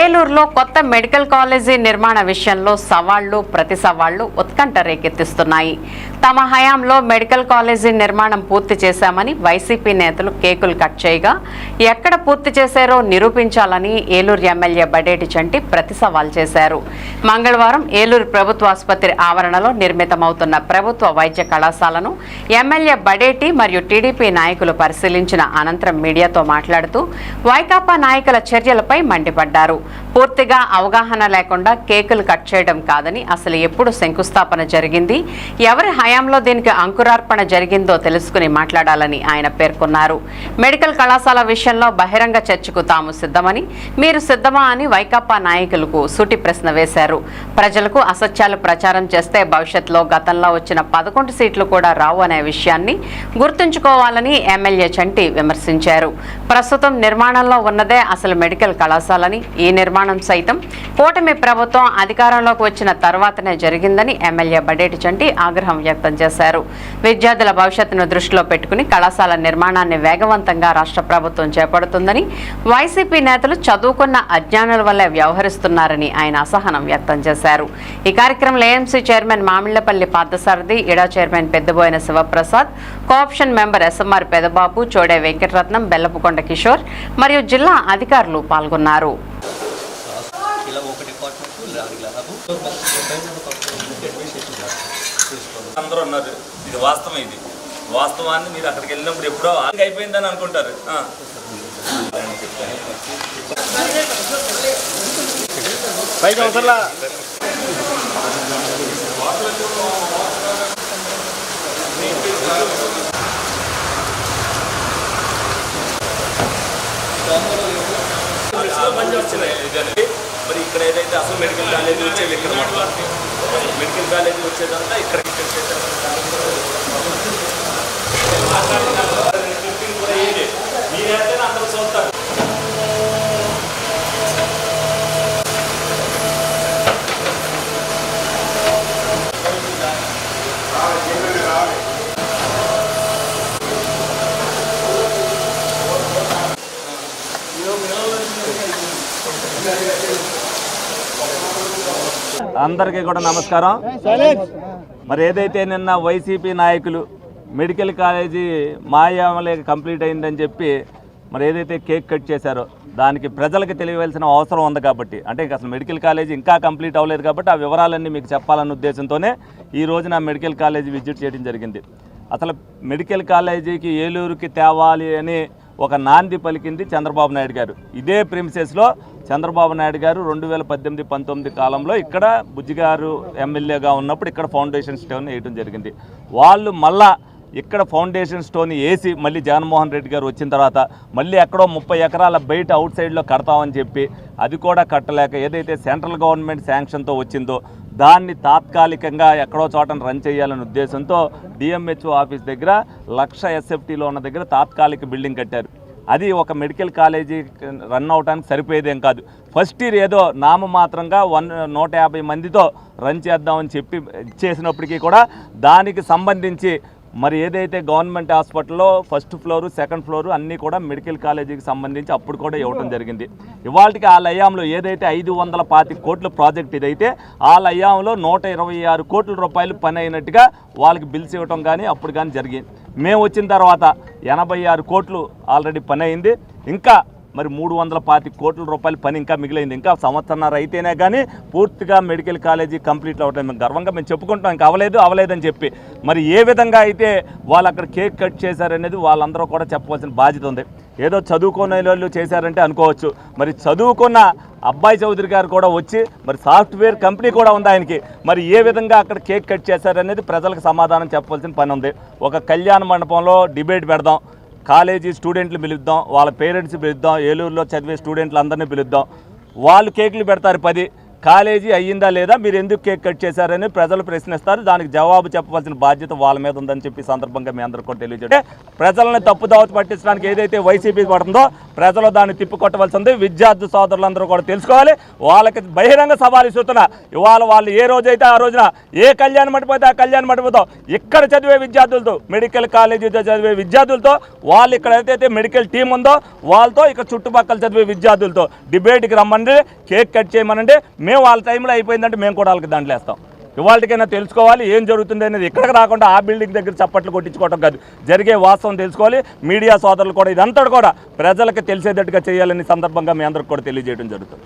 ఏలూరులో కొత్త medical college నిర్మాణ విషయంలో సవాళ్ళు ప్రతి సవాళ్ళు ఉత్కంఠ రేకెత్తిస్తున్నాయి. తమ హయాంలో మెడికల్ కాలేజీ నిర్మాణం పూర్తి చేశామని వైసీపీ నేతలు కేకులు కట్ చేయగా ఎక్కడ పూర్తి చేశారో నిరూపించాలని ఏలూరు ఎమ్మెల్యే బడేటి చంటి ప్రతి సవాల్ చేశారు. మంగళవారం ఏలూరు ప్రభుత్వ ఆసుపత్రి ఆవరణలో నిర్మితమవుతున్న ప్రభుత్వ వైద్య కళాశాలను ఎమ్మెల్యే బడేటి మరియు టీడీపీ నాయకులు పరిశీలించిన అనంతరం మీడియాతో మాట్లాడుతూ వైకాపా నాయకుల చర్యలపై మండిపడ్డారు. పూర్తిగా అవగాహన లేకుండా కేకులు కట్ చేయడం కాదని అసలు ఎప్పుడు శంకుస్థాపన జరిగింది? ఎవరి హయాంలో దీనికి అంకురార్పణ జరిగిందో తెలుసుకుని మాట్లాడాలని ఆయన పేర్కొన్నారు. మెడికల్ కళాశాల విషయంలో బహిరంగ చర్చకు తాము సిద్ధమని మీరు సిద్ధమా అని వైకాపా నాయకులకు సూటి ప్రశ్న వేశారు. ప్రజలకు అసత్యాలు ప్రచారం చేస్తే భవిష్యత్తులో గతంలో వచ్చిన పదకొండు సీట్లు కూడా రావు అనే విషయాన్ని గుర్తుంచుకోవాలని ఎమ్మెల్యే చంటి విమర్శించారు. ప్రస్తుతం నిర్మాణంలో ఉన్నదే అసలు మెడికల్ కళాశాలని. ఈ నిర్మాణం సైతం కూటమి ప్రభుత్వం అధికారంలోకి వచ్చిన తర్వాతనే జరిగిందని ఎమ్మెల్యే బడేటి చంటి ఆగ్రహం వ్యక్తం చేశారు. విద్యార్థుల భవిష్యత్తును దృష్టిలో పెట్టుకుని కళాశాల నిర్మాణాన్ని వేగవంతంగా రాష్ట్ర ప్రభుత్వం చేపడుతుందని వైసీపీ నేతలు చదువుకున్న అజ్ఞానుల వల్లే వ్యవహరిస్తున్నారని ఆయన అసహనం వ్యక్తం చేశారు. ఈ కార్యక్రమంలో ఏఎంసీ చైర్మన్ మామిళ్ళపల్లి పార్థసారథి ఇడా chairman Peddaboyina Sivaprasad co-option member S M R Pedababu Chode Venkataratnam Bellapukonda Kishore మరియు జిల్లా అధికారులు పాల్గొన్నారు. ఇలా ఒక డిపార్ట్మెంట్ చేసుకోండి. అందరూ ఉన్నారు ఇది వాస్తవం ఇది. వాస్తవాన్ని మీరు అక్కడికి వెళ్ళినప్పుడు ఎప్పుడో ఆగి అయిపోయిందని అనుకుంటారు. ఆ. పైకి అవసరం చాలా మంది వచ్చినాయి ఇది అనేది. మరి ఇక్కడ ఏదైతే అసలు మెడికల్ కాలేజ్ వచ్చేది ఇక్కడ మాట్లాడుతుంది మెడికల్ కాలేజ్ వచ్చేదంతా ఇక్కడ ఇక్కడ చేసేది. ఫిఫ్టీన్ కూడా ఏది మీరైతే అందరూ చూస్తారు అందరికీ కూడా నమస్కారం. మరి ఏదైతే నిన్న వైసీపీ నాయకులు మెడికల్ కాలేజీ మాయామలే కంప్లీట్ అయిందని చెప్పి మరి ఏదైతే కేక్ కట్ చేశారో దానికి ప్రజలకు తెలియవలసిన అవసరం ఉంది కాబట్టి అంటే అసలు మెడికల్ కాలేజీ ఇంకా కంప్లీట్ అవ్వలేదు కాబట్టి ఆ వివరాలన్నీ మీకు చెప్పాలన్న ఉద్దేశంతోనే ఈ రోజున మెడికల్ కాలేజీ విజిట్ చేయడం జరిగింది. అసలు మెడికల్ కాలేజీకి ఏలూరుకి తేవాలి అని ఒక నాంది పలికింది చంద్రబాబు నాయుడు గారు. ఇదే ప్రిమిసెస్లో చంద్రబాబు నాయుడు గారు రెండు వేల పద్దెనిమిది పంతొమ్మిది కాలంలో ఇక్కడ బుజ్జిగారు ఎమ్మెల్యేగా ఉన్నప్పుడు ఇక్కడ ఫౌండేషన్ స్టోన్ వేయడం జరిగింది. వాళ్ళు మళ్ళా ఇక్కడ ఫౌండేషన్ స్టోన్ వేసి మళ్ళీ జగన్మోహన్ రెడ్డి గారు వచ్చిన తర్వాత మళ్ళీ ఎక్కడో ముప్పై ఎకరాల బయట అవుట్ సైడ్లో కడతామని చెప్పి అది కూడా కట్టలేక ఏదైతే సెంట్రల్ గవర్నమెంట్ శాంక్షన్తో వచ్చిందో దాన్ని తాత్కాలికంగా ఎక్కడో చోటన రన్ చేయాలనే ఉద్దేశంతో డిఎంహెచ్ఓ ఆఫీస్ దగ్గర లక్ష ఎస్ఎఫ్టీలో ఉన్న దగ్గర తాత్కాలిక బిల్డింగ్ కట్టారు. అది ఒక మెడికల్ కాలేజీ రన్ అవడానికి సరిపోయేదేం కాదు. ఫస్ట్ ఇయర్ ఏదో నామమాత్రంగా వన్ నూట యాభై మందితో రన్ చేద్దామని చెప్పి చేసినప్పటికీ కూడా దానికి సంబంధించి మరి ఏదైతే గవర్నమెంట్ హాస్పిటల్లో ఫస్ట్ ఫ్లోరు సెకండ్ ఫ్లోరు అన్నీ కూడా మెడికల్ కాలేజీకి సంబంధించి అప్పుడు కూడా ఇవ్వడం జరిగింది. ఇవాళకి ఆ లయాంలో ఏదైతే ఐదు వందల పాతి కోట్ల ప్రాజెక్ట్ ఇదైతే ఆ లయాంలో నూట ఇరవై ఆరు కోట్ల రూపాయలు పని అయినట్టుగా వాళ్ళకి బిల్స్ ఇవ్వటం కానీ అప్పుడు కానీ జరిగింది. మేము వచ్చిన తర్వాత ఎనభై ఆరు కోట్లు ఆల్రెడీ పని అయింది. ఇంకా మరి మూడు వందల పాతి కోట్ల రూపాయల పని ఇంకా మిగిలింది. ఇంకా సంవత్సరన్నర అయితేనే కానీ పూర్తిగా మెడికల్ కాలేజీ కంప్లీట్ అవ్వడం మేము గర్వంగా మేము చెప్పుకుంటాం ఇంకా అవ్వలేదు అవ్వలేదని చెప్పి. మరి ఏ విధంగా అయితే వాళ్ళు అక్కడ కేక్ కట్ చేశారనేది వాళ్ళందరూ కూడా చెప్పవలసిన బాధ్యత ఉంది. ఏదో చదువుకునే వాళ్ళు చేశారంటే అనుకోవచ్చు. మరి చదువుకున్న అబ్బాయి చౌదరి గారు కూడా వచ్చి మరి సాఫ్ట్వేర్ కంపెనీ కూడా ఉంది ఆయనకి. మరి ఏ విధంగా అక్కడ కేక్ కట్ చేశారనేది ప్రజలకు సమాధానం చెప్పవలసిన పని ఉంది. ఒక కళ్యాణ మండపంలో డిబేట్ పెడదాం. కాలేజీ స్టూడెంట్లు పిలుద్దాం వాళ్ళ పేరెంట్స్ పిలుద్దాం ఏలూరులో చదివే స్టూడెంట్లు అందరినీ పిలుద్దాం. వాళ్ళు కేకులు పెడతారు పది కాలేజీ అయ్యిందా లేదా? మీరు ఎందుకు కేక్ కట్ చేశారని ప్రజలు ప్రశ్నిస్తారు. దానికి జవాబు చెప్పవలసిన బాధ్యత వాళ్ళ మీద ఉందని చెప్పి సందర్భంగా మీ అందరికీ కూడా తెలియజేయండి. ప్రజలను తప్పుదావత పట్టించడానికి ఏదైతే వైసీపీ పడుతుందో ప్రజలు దాన్ని తిప్పికొట్టవలసి ఉంది విద్యార్థి సోదరులందరూ కూడా తెలుసుకోవాలి. వాళ్ళకి బహిరంగ సవాలు ఇస్తున్నా ఇవాళ వాళ్ళు ఏ రోజైతే ఆ రోజున ఏ కళ్యాణ మండపైతే ఆ కళ్యాణ మండపంతో ఇక్కడ చదివే విద్యార్థులతో మెడికల్ కాలేజీతో చదివే విద్యార్థులతో వాళ్ళు ఇక్కడ ఏదైతే మెడికల్ టీం ఉందో వాళ్ళతో ఇక్కడ చుట్టుపక్కల చదివే విద్యార్థులతో డిబేట్కి రమ్మండి కేక్ కట్ చేయమనండి. మేము వాళ్ళ టైంలో అయిపోయిందంటే మేము కూడా వాళ్ళకి దాంట్లో వేస్తాం. ఇవాళకైనా తెలుసుకోవాలి ఏం జరుగుతుంది అనేది ఇక్కడికి రాకుండా ఆ బిల్డింగ్ దగ్గర చప్పట్లు కొట్టించుకోవటం కాదు. జరిగే వాస్తవం తెలుసుకోవాలి మీడియా సోదరులు కూడా ఇదంతా కూడా ప్రజలకు తెలిసేటట్టుగా చేయాలని సందర్భంగా మీ అందరికి కూడా తెలియజేయడం జరుగుతుంది.